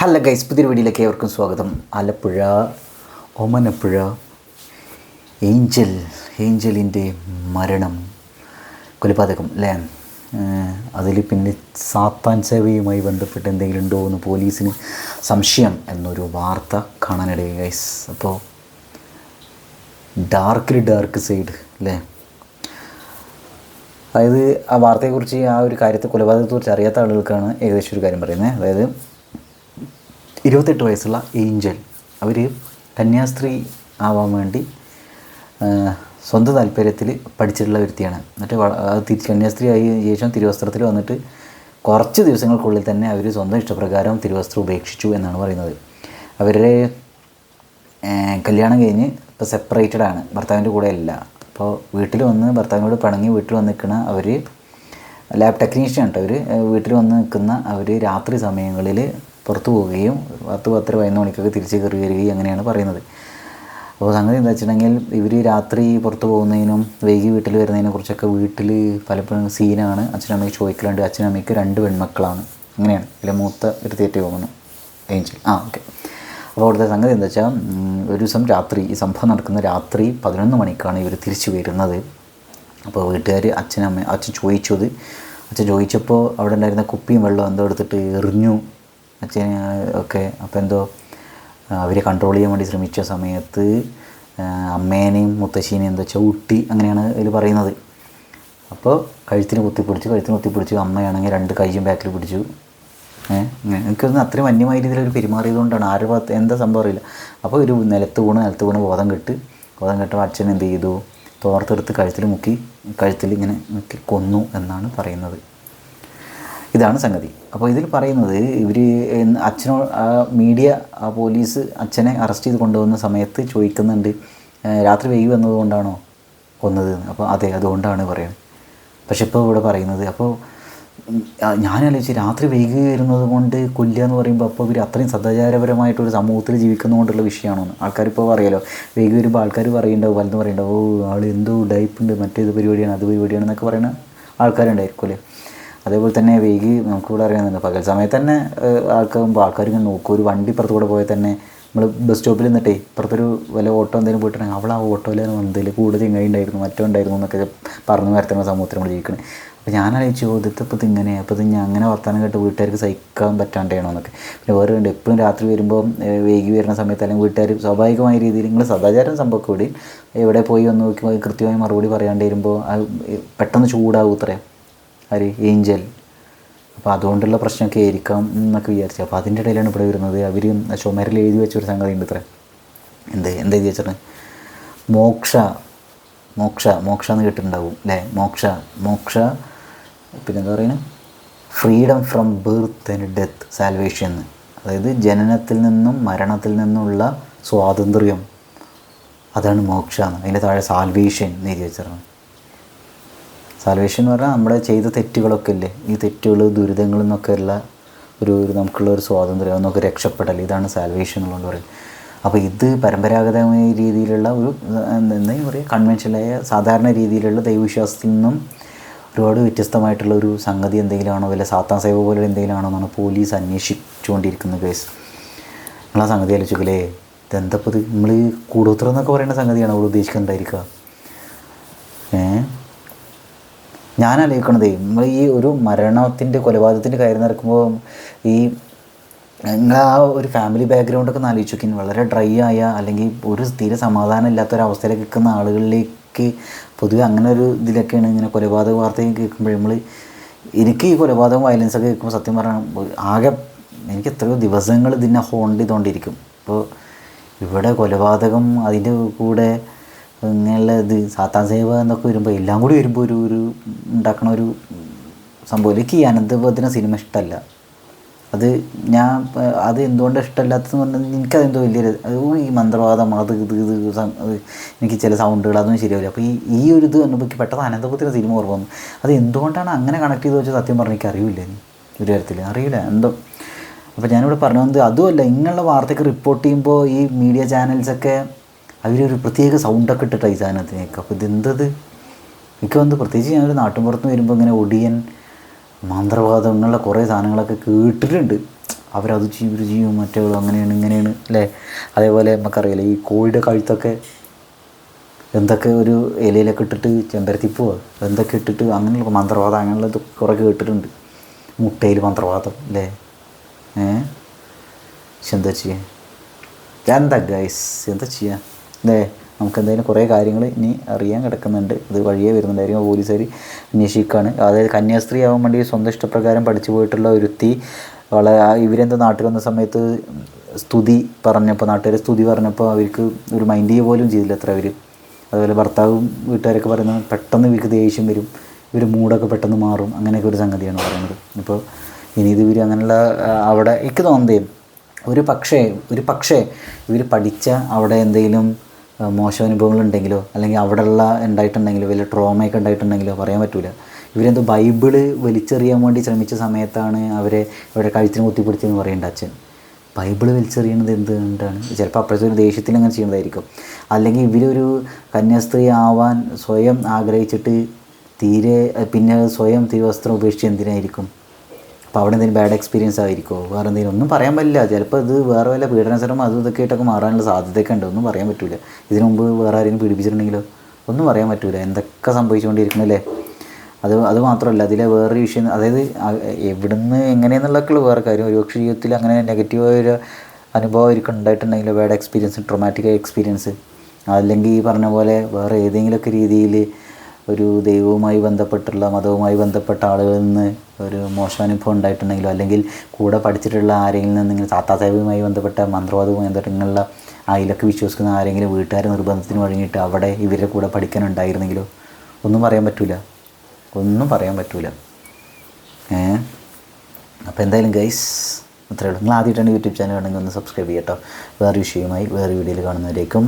Hello guys പുതിയ വീഡിയോയിലേക്ക് ഏവർക്കും സ്വാഗതം. ആലപ്പുഴ ഒമനപ്പുഴ ഏഞ്ചൽ ഏഞ്ചലിന്റെ മരണം കൊലപാതകം അല്ലേ? അതിൽ പിന്നെ സാത്താൻ സേവയുമായി ബന്ധപ്പെട്ട് എന്തെങ്കിലും ഉണ്ടോ എന്ന് പോലീസിന് സംശയം എന്നൊരു വാർത്ത കാണാനിടയായി ഗൈസ്. അപ്പോൾ ഡാർക്കിൽ ഡാർക്ക് സൈഡ് അല്ലേ? അതായത് ആ വാർത്തയെക്കുറിച്ച് ആ ഒരു കാര്യത്തെ കൊലപാതകത്തെക്കുറിച്ച് അറിയാത്ത ആളുകൾക്കാണ് ഏകദേശം ഒരു കാര്യം പറയുന്നത്. അതായത് ഇരുപത്തെട്ട് വയസ്സുള്ള ഏഞ്ചൽ. അവർ കന്യാസ്ത്രീ ആവാൻ വേണ്ടി സ്വന്തം താല്പര്യത്തിൽ പഠിച്ചിട്ടുള്ള വ്യക്തിയാണ്. എന്നിട്ട് തിരി കന്യാസ്ത്രീ ആയി ശേഷം തിരുവസ്ത്രത്തിൽ വന്നിട്ട് കുറച്ച് ദിവസങ്ങൾക്കുള്ളിൽ തന്നെ അവർ സ്വന്തം ഇഷ്ടപ്രകാരം തിരുവസ്ത്രം ഉപേക്ഷിച്ചു എന്നാണ് പറയുന്നത്. അവരുടെ കല്യാണം കഴിഞ്ഞ് ഇപ്പോൾ സെപ്പറേറ്റഡ് ആണ്. ഭർത്താവിന്റെ കൂടെ അല്ല. അപ്പോൾ വീട്ടിൽ വന്ന് ഭർത്താവിനോട് പിണങ്ങി വീട്ടിൽ വന്ന് നിൽക്കുന്ന അവർ ലാബ് ടെക്നീഷ്യൻ കേട്ടോ അവർ വീട്ടിൽ വന്ന് നിൽക്കുന്ന അവർ രാത്രി സമയങ്ങളിൽ പുറത്തു പോവുകയും പത്ത് പത്തര പതിനൊന്ന് മണിക്കൊക്കെ തിരിച്ച് കയറി വരികയും അങ്ങനെയാണ് പറയുന്നത്. അപ്പോൾ സംഗതി എന്താ വെച്ചിട്ടുണ്ടെങ്കിൽ ഇവർ രാത്രി പുറത്ത് പോകുന്നതിനും വൈകി വീട്ടിൽ വരുന്നതിനെ കുറിച്ചൊക്കെ വീട്ടിൽ പലപ്പോഴും സീനാണ്. അച്ഛനമ്മയ്ക്ക് ചോദിക്കലുണ്ട്. അച്ഛനമ്മയ്ക്ക് രണ്ട് പെൺമക്കളാണ്. അങ്ങനെയാണ് അല്ലെ മൂത്ത ഒരു തീറ്റ പോകുന്നു. ഏഞ്ചൽ. ആ ഓക്കെ. അപ്പോൾ അവിടുത്തെ സംഗതി എന്താ വെച്ചാൽ ഒരു ദിവസം രാത്രി ഈ സംഭവം നടക്കുന്ന രാത്രി പതിനൊന്ന് മണിക്കാണ് ഇവർ തിരിച്ചു വരുന്നത്. അപ്പോൾ വീട്ടുകാർ അച്ഛനമ്മ അച്ഛൻ ചോദിച്ചത് അച്ഛൻ ചോദിച്ചപ്പോൾ അവിടെ ഉണ്ടായിരുന്ന കുപ്പിയും വെള്ളം എന്തോ എടുത്തിട്ട് എറിഞ്ഞു. അച്ഛൻ ഒക്കെ അപ്പോൾ എന്തോ അവർ കൺട്രോൾ ചെയ്യാൻ വേണ്ടി ശ്രമിച്ച സമയത്ത് അമ്മേനെയും മുത്തശ്ശീനെയും എന്താ ചവിട്ടി അങ്ങനെയാണ് ഇതിൽ പറയുന്നത്. അപ്പോൾ കഴുത്തിന് കുത്തിപ്പിടിച്ചു കഴുത്തിന് കുത്തിപ്പിടിച്ചു അമ്മയാണെങ്കിൽ രണ്ട് കൈയും ബാക്കിൽ പിടിച്ചു. ഏഹ് എനിക്കൊന്ന് അത്രയും വന്യമായ രീതിയിൽ ഒരു പെരുമാറിയതുകൊണ്ടാണ്. ആരുടെ ഭാഗത്ത് എന്താ സംഭവം അറിയില്ല. അപ്പോൾ ഒരു നിലത്ത് വീണ് നിലത്ത് വീണ് ബോധം കെട്ട് ബോധം കെട്ടപ്പോൾ അച്ഛൻ എന്ത് ചെയ്തു? തോർത്തെടുത്ത് കഴുത്തിൽ മുക്കി കഴുത്തിൽ ഇങ്ങനെ മുക്കി കൊന്നു എന്നാണ് പറയുന്നത്. ഇതാണ് സംഗതി. അപ്പോൾ ഇതിൽ പറയുന്നത് ഇവർ അച്ഛനോ മീഡിയ പോലീസ് അച്ഛനെ അറസ്റ്റ് ചെയ്ത് കൊണ്ടുവന്ന സമയത്ത് ചോദിക്കുന്നുണ്ട് രാത്രി വൈകി വന്നതുകൊണ്ടാണോ കൊന്നത്? അപ്പോൾ അതെ അതുകൊണ്ടാണ് പറയുന്നത് പക്ഷെ ഇപ്പോൾ ഇവിടെ പറയുന്നത് അപ്പോൾ ഞാനാലോചിച്ച് രാത്രി വൈകി വരുന്നത് കൊണ്ട് കൊല്ലുക എന്ന് പറയുമ്പോൾ അപ്പോൾ ഇവർ അത്രയും സദാചാരപരമായിട്ടൊരു സമൂഹത്തിൽ ജീവിക്കുന്നതുകൊണ്ടുള്ള വിഷയമാണോ ആൾക്കാർ ഇപ്പോൾ അറിയാലോ വൈകി വരുമ്പോൾ ആൾക്കാർ പറയുണ്ടാവും വലുത് പറയുണ്ടാവും ഓ ആൾ എന്തോ ഡൈപ്പുണ്ട് മറ്റേത് പരിപാടിയാണ് അത് പരിപാടിയാണ് എന്നൊക്കെ പറയുന്ന ആൾക്കാരുണ്ടായിരിക്കും അല്ലേ അതേപോലെ തന്നെ വൈകി നമുക്കിവിടെ അറിയാമെന്നുണ്ട് പകൽ സമയത്ത് തന്നെ ആൾക്കാരുമ്പോൾ ആൾക്കാർ ഇങ്ങനെ നോക്കും. ഒരു വണ്ടി ഇപ്പുറത്ത് കൂടെ പോയാൽ തന്നെ നമ്മൾ ബസ് സ്റ്റോപ്പിൽ നിന്നിട്ടേ ഇപ്പുറത്തൊരു വല്ല ഓട്ടോ എന്തെങ്കിലും പോയിട്ടുണ്ടെങ്കിൽ അവൾ ആ ഓട്ടോയിൽ വന്നതിൽ കൂടുതൽ ഇങ്ങനെ ഉണ്ടായിരുന്നു മറ്റോ ഉണ്ടായിരുന്നു എന്നൊക്കെ പറഞ്ഞു വരത്തുന്ന സമൂഹത്തിൽ നമ്മൾ ജീവിക്കണേ. അപ്പോൾ ഞാനാലോചിച്ചു ചോദ്യത്തെ ഇപ്പോൾ ഇങ്ങനെ അപ്പോൾ ഇത് ഞാൻ അങ്ങനെ വർത്താനം കേട്ട് വീട്ടുകാർക്ക് സഹിക്കാൻ പറ്റാണ്ടാണോ എന്നൊക്കെ. പിന്നെ വേറെ ഉണ്ട് എപ്പോഴും രാത്രി വരുമ്പോൾ വൈകി വരുന്ന സമയത്ത് അല്ലെങ്കിൽ വീട്ടുകാർ സ്വാഭാവികമായ രീതിയിൽ നിങ്ങൾ സദാചാരം സംഭവം കൂടി എവിടെ പോയി വന്ന് നോക്കി കൃത്യമായി മറുപടി പറയാണ്ട് വരുമ്പോൾ പെട്ടെന്ന് ചൂടാവും ഇത്രയും ആര് ഏഞ്ചൽ അപ്പോൾ അതുകൊണ്ടുള്ള പ്രശ്നമൊക്കെ ആയിരിക്കാം എന്നൊക്കെ വിചാരിച്ചു. അപ്പോൾ അതിന്റെ ഇടയിലാണ് ഇവിടെ വരുന്നത്. അവർ ചുമരിൽ എഴുതി വെച്ചൊരു സംഗതി ഉണ്ട് ഇത്ര. എന്ത് എന്താ എഴുതി മോക്ഷ മോക്ഷ മോക്ഷ എന്ന് കേട്ടിട്ടുണ്ടാവും അല്ലേ? മോക്ഷ മോക്ഷ പിന്നെ എന്താ പറയുന്നത് freedom from birth and death salvation. അതായത് ജനനത്തിൽ നിന്നും മരണത്തിൽ നിന്നുള്ള സ്വാതന്ത്ര്യം. അതാണ് മോക്ഷ അതിന്റെ താഴെ സാൽവേഷൻ എന്ന് എഴുതി വെച്ചിരുന്നത് സാൽവേഷൻ എന്ന് പറഞ്ഞാൽ നമ്മുടെ ചെയ്ത തെറ്റുകളൊക്കെ ഇല്ലേ? ഈ തെറ്റുകൾ ദുരിതങ്ങളിൽ നിന്നൊക്കെ ഉള്ള ഒരു നമുക്കുള്ള ഒരു സ്വാതന്ത്ര്യം എന്നൊക്കെ രക്ഷപ്പെടൽ ഇതാണ് സാൽവേഷൻ എന്നുള്ളത് പറയുന്നത്. അപ്പോൾ ഇത് പരമ്പരാഗതമായ രീതിയിലുള്ള ഒരു എന്താ പറയുക കൺവെൻഷനായ സാധാരണ രീതിയിലുള്ള ദൈവവിശ്വാസത്തിൽ നിന്നും ഒരുപാട് വ്യത്യസ്തമായിട്ടുള്ള ഒരു സംഗതി എന്തെങ്കിലും ആണോ വല്ല സാത്താൻ സേവ പോലെ എന്തെങ്കിലും ആണോ എന്നാണ് പോലീസ് അന്വേഷിച്ചുകൊണ്ടിരിക്കുന്ന കേസ് നിങ്ങൾ ആ സംഗതി ആലോചിക്കലേ ഇതെന്തപ്പോൾ ഇത് നമ്മൾ കൂടോത്രം എന്നൊക്കെ പറയുന്ന സംഗതിയാണ് അവൾ ഉദ്ദേശിക്കുന്നുണ്ടായിരിക്കുക ഏഹ് ഞാൻ ആലോചിക്കണതേ നമ്മൾ ഈ ഒരു മരണത്തിന്റെ കൊലപാതകത്തിന്റെ കാര്യം നടക്കുമ്പോൾ ഈ നിങ്ങൾ ആ ഒരു ഫാമിലി ബാക്ക്ഗ്രൗണ്ടൊക്കെ ഒന്ന് ആലോചിച്ച് നോക്കി വളരെ ഡ്രൈ ആയ അല്ലെങ്കിൽ ഒരു സ്ഥിര സമാധാനം ഇല്ലാത്ത ഒരു അവസ്ഥയിലേക്ക് നിൽക്കുന്ന ആളുകളിലേക്ക് പൊതുവെ അങ്ങനെ ഒരു ഇതിലൊക്കെയാണ് ഇങ്ങനെ കൊലപാതക വാർത്തയും കേൾക്കുമ്പോൾ നമ്മൾ എനിക്ക് ഈ കൊലപാതകം വയലൻസ് ഒക്കെ കേൾക്കുമ്പോൾ സത്യം പറഞ്ഞാൽ ആകെ എനിക്ക് എത്രയോ ദിവസങ്ങൾ ഇതിനെ ഹോണ്ട് ചെയ്തുകൊണ്ടിരിക്കും. അപ്പോൾ ഇവിടെ കൊലപാതകം അതിന്റെ കൂടെ ഇങ്ങനെയുള്ള ഇത് സാത്താൻ സേവ എന്നൊക്കെ വരുമ്പോൾ എല്ലാം കൂടി വരുമ്പോൾ ഒരു ഒരു ഉണ്ടാക്കണ ഒരു സംഭവം. എനിക്ക് ഈ അനന്തപദിന സിനിമ ഇഷ്ടമല്ല അത് ഞാൻ അത് എന്തുകൊണ്ട് ഇഷ്ടമല്ലാത്തതെന്ന് പറഞ്ഞാൽ എനിക്കതെന്തോ ഓ, ഈ മന്ത്രവാദം അത് ഇത് ഇത് എനിക്ക് ചില സൗണ്ടുകൾ അതൊന്നും ശരിയാവില്ല. അപ്പോൾ ഈ ഈ ഒരു ഇത് അനുഭവിക്ക് പെട്ടെന്ന് അനന്തപുത്തിന് സിനിമ ഓർമ്മ വന്നു. അത് എന്തുകൊണ്ടാണ് അങ്ങനെ കണക്ട് ചെയ്ത് വെച്ചാൽ സത്യം പറഞ്ഞാൽ എനിക്ക് അറിയില്ല ഒരു തരത്തിൽ അറിയില്ല എന്തോ. അപ്പോൾ ഞാനിവിടെ പറഞ്ഞു വന്നത് അതുമല്ല ഇങ്ങനെയുള്ള വാർത്തയ്ക്ക് റിപ്പോർട്ട് ചെയ്യുമ്പോൾ ഈ മീഡിയ ചാനൽസൊക്കെ അവരൊരു പ്രത്യേക സൗണ്ടൊക്കെ ഇട്ടിട്ടാണ് ഈ സാധനത്തിനേക്ക് അപ്പോൾ ഇതെന്തത്? എനിക്ക് വന്ന് പ്രത്യേകിച്ച് ഞാനൊരു നാട്ടിൻപുറത്ത് വരുമ്പോൾ ഇങ്ങനെ ഒടിയൻ മന്ത്രവാദം ഇങ്ങനെയുള്ള കുറേ സാധനങ്ങളൊക്കെ കേട്ടിട്ടുണ്ട്. അവരത് ചെയ്യും ചെയ്യും മറ്റേ അങ്ങനെയാണ് ഇങ്ങനെയാണ് അല്ലേ? അതേപോലെ നമുക്കറിയില്ല ഈ കോഴിയുടെ കഴുത്തൊക്കെ എന്തൊക്കെ ഒരു ഇലയിലൊക്കെ ഇട്ടിട്ട് ചെമ്പരത്തിപ്പോ എന്തൊക്കെ ഇട്ടിട്ട് അങ്ങനെയുള്ള മന്ത്രവാദം അങ്ങനെയുള്ളത് കുറേ കേട്ടിട്ടുണ്ട്. മുട്ടയിൽ മന്ത്രവാദം അല്ലേ? ഏ? പക്ഷെ എന്താ ചെയ്യാൻ എന്താ ഗൈസ് എന്താ ചെയ്യാൻ അല്ലേ നമുക്ക് എന്തായാലും കുറേ കാര്യങ്ങൾ ഇനി അറിയാൻ കിടക്കുന്നുണ്ട്. ഇത് വഴിയേ വരുന്നുണ്ടായിരിക്കും പോലീസുകാർ അന്വേഷിക്കുകയാണ് അതായത് കന്യാസ്ത്രീ ആവാൻ വേണ്ടി സ്വന്തം ഇഷ്ടപ്രകാരം പഠിച്ചു പോയിട്ടുള്ള ഒരുത്തി വളരെ ഇവരെന്തോ നാട്ടിൽ വന്ന സമയത്ത് സ്തുതി പറഞ്ഞപ്പോൾ നാട്ടുകാർ സ്തുതി പറഞ്ഞപ്പോൾ അവർക്ക് ഒരു മൈൻഡ് ചെയ്യുക പോലും ചെയ്തില്ല അത്ര അവർ അതുപോലെ ഭർത്താവും വീട്ടുകാരൊക്കെ പറയുന്നത് പെട്ടെന്ന് ഇവർക്ക് ദേഷ്യം വരും. ഇവർ മൂടൊക്കെ പെട്ടെന്ന് മാറും. അങ്ങനെയൊക്കെ ഒരു സംഗതിയാണ് പറയുന്നത്. ഇപ്പോൾ ഇനി ഇത് ഇവർ അങ്ങനെയുള്ള അവിടെ എനിക്ക് തോന്നുന്നത് ഒരു പക്ഷേ ഒരു പക്ഷേ ഇവർ പഠിച്ച അവിടെ എന്തെങ്കിലും മോശം അനുഭവങ്ങൾ ഉണ്ടെങ്കിലോ അല്ലെങ്കിൽ അവിടെയുള്ള ഉണ്ടായിട്ടുണ്ടെങ്കിലോ വലിയ ട്രോമയൊക്കെ ഉണ്ടായിട്ടുണ്ടെങ്കിലോ പറയാൻ പറ്റില്ല ഇവരെന്തോ ബൈബിൾ വലിച്ചെറിയാൻ വേണ്ടി ശ്രമിച്ച സമയത്താണ് അവരെ അവരുടെ കഴുത്തിന് കുത്തിപ്പിടിച്ചെന്ന് പറയേണ്ട അച്ഛൻ. ബൈബിൾ വലിച്ചെറിയണത് എന്തുകൊണ്ടാണ്? ചിലപ്പോൾ അപ്പോഴത്തെ ഒരു ദേഷ്യത്തിൽ അങ്ങനെ ചെയ്യുന്നതായിരിക്കും. അല്ലെങ്കിൽ ഇവരൊരു കന്യാസ്ത്രീ ആവാൻ സ്വയം ആഗ്രഹിച്ചിട്ട് തീരെ പിന്നെ സ്വയം തിരുവസ്ത്രം ഉപേക്ഷിച്ച് എന്തിനായിരിക്കും? അപ്പോൾ അവിടെ എന്തെങ്കിലും ബാഡ് എക്സ്പീരിയൻസ് ആയിരിക്കുമോ വേറെ എന്തെങ്കിലും? ഒന്നും പറയാൻ പറ്റില്ല. ചിലപ്പോൾ ഇത് വേറെ വല്ല പീഡനശ്രമം അതും ഇതൊക്കെ ആയിട്ടൊക്കെ മാറാനുള്ള സാധ്യതയൊക്കെ ഉണ്ട് ഒന്നും പറയാൻ പറ്റില്ല ഇതിനു മുമ്പ് വേറെ ആരെങ്കിലും പീഡിപ്പിച്ചിട്ടുണ്ടെങ്കിലോ? ഒന്നും പറയാൻ പറ്റില്ല എന്തൊക്കെ സംഭവിച്ചുകൊണ്ടിരിക്കണല്ലേ അത് അത് മാത്രമല്ല അതിലെ വേറൊരു വിഷയം അതായത് എവിടുന്ന് എങ്ങനെയെന്നുള്ളതൊക്കെയുള്ള വേറെ കാര്യം. ഒരുപക്ഷെ ജീവിതത്തിൽ അങ്ങനെ നെഗറ്റീവായ ഒരു അനുഭവം അവർക്ക് ഉണ്ടായിട്ടുണ്ടെങ്കിൽ ബാഡ് എക്സ്പീരിയൻസ് ട്രൊമാറ്റിക് എക്സ്പീരിയൻസ് അല്ലെങ്കിൽ ഈ പറഞ്ഞ പോലെ വേറെ ഏതെങ്കിലുമൊക്കെ രീതിയിൽ ഒരു ദൈവവുമായി ബന്ധപ്പെട്ടുള്ള മതവുമായി ബന്ധപ്പെട്ട ആളുകളിൽ നിന്ന് ഒരു മോശം അനുഭവം ഉണ്ടായിട്ടുണ്ടെങ്കിലോ അല്ലെങ്കിൽ കൂടെ പഠിച്ചിട്ടുള്ള ആരെങ്കിലും നിന്ന് നിങ്ങൾ താത്താസാഹിബുമായി ബന്ധപ്പെട്ട മന്ത്രവാദവും ബന്ധപ്പെട്ട ഇങ്ങനെയുള്ള അതിലൊക്കെ വിശ്വസിക്കുന്ന ആരെങ്കിലും വീട്ടുകാർ നിർബന്ധത്തിന് വഴങ്ങിയിട്ട് അവിടെ ഇവരുടെ കൂടെ പഠിക്കാനുണ്ടായിരുന്നെങ്കിലോ ഒന്നും പറയാൻ പറ്റില്ല ഒന്നും പറയാൻ പറ്റൂല. ഏ? അപ്പോൾ എന്തായാലും ഗൈസ് അത്രയേ ഉള്ളൂ. നിങ്ങൾ ആദ്യമായിട്ടാണ് യൂട്യൂബ് ചാനൽ വേണമെങ്കിൽ ഒന്ന് സബ്സ്ക്രൈബ് ചെയ്യട്ടോ വേറെ വിഷയമായി വേറെ വീഡിയോയിൽ കാണുന്നവരേക്കും